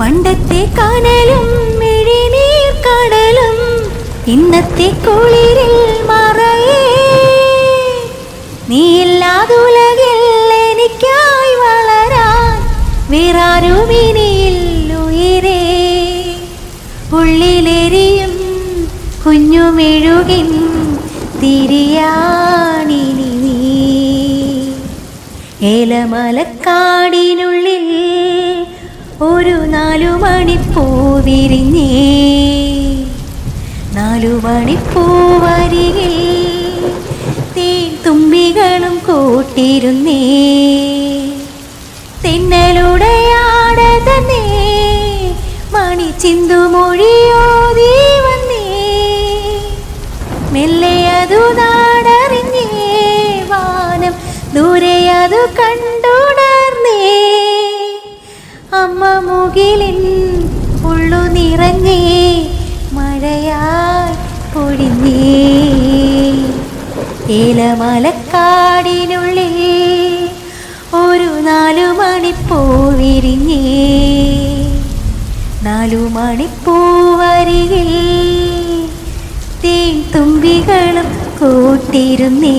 പണ്ടത്തെ കനലും മിഴിനീർ കടലും ഇന്നത്തെ കുളിരിൽ മറയേ. നീയില്ലാതുലകിൽ എനിക്കായി വളരാൻ ഉയരേ. ഉള്ളിലെരിയും കുഞ്ഞുമെഴുകിൻ തിരിയാണിനി നീ. ഏലമലക്കാടിനുള്ളിൽ നാലു വിരിഞ്ഞേ. നാലു മണിപ്പൂവരികിൽ തേൻ തുമ്പികളും കൂട്ടിരുന്നേ. തെന്നലുടയാടെ തന്നെ മണി ചിന്തുമൊഴിയോതി വന്നേ. മെല്ലെ അതു നാടറിഞ്ഞേ. വാനം ദൂരെ അതു കണ്ടുണർന്നേ. അമ്മ മുകിലിൻ പൊഴിഞ്ഞേ ഏലമലക്കാടിനുള്ളിൽ ഒരു നാലു മണിപ്പൂ വിരിഞ്ഞേ. നാലു മണിപ്പൂവരികിൽ തേൻ തുമ്പികളും കൂട്ടിരുന്നേ.